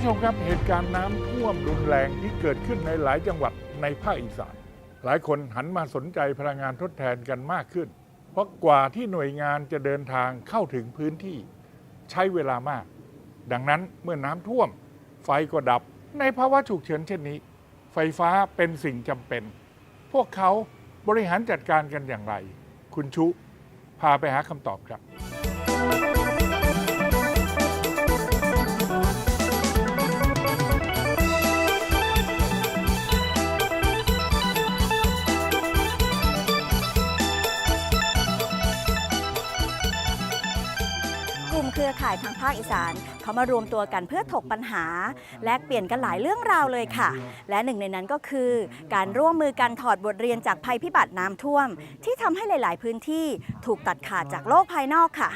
ผู้ชมครับเหตุการณ์น้ำท่วมรุนแรงที่เกิดขึ้นในหลายจังหวัดในภาคอีสาน หลายคนหันมาสนใจพลังงานทดแทนกันมากขึ้น เพราะกว่าที่หน่วยงานจะเดินทางเข้าถึงพื้นที่ใช้เวลามาก ดังนั้นเมื่อน้ำท่วม ไฟก็ดับ ในภาวะฉุกเฉินเช่นนี้ ไฟฟ้าเป็นสิ่งจำเป็น พวกเขาบริหารจัดการกันอย่างไร คุณชุพาไปหาคำตอบครับ ลุ่มเครือข่ายทางภาคอีสาน เขามารวมตัวกันเพื่อถกปัญหา แลกเปลี่ยนกันหลายเรื่องราวเลยค่ะ และหนึ่งในนั้นก็คือ การร่วมมือกันถอดบทเรียนจากภัยพิบัติน้ำท่วม ที่ทำให้หลาย ๆ พื้นที่ถูกตัดขาดจากโลกภายนอกค่ะ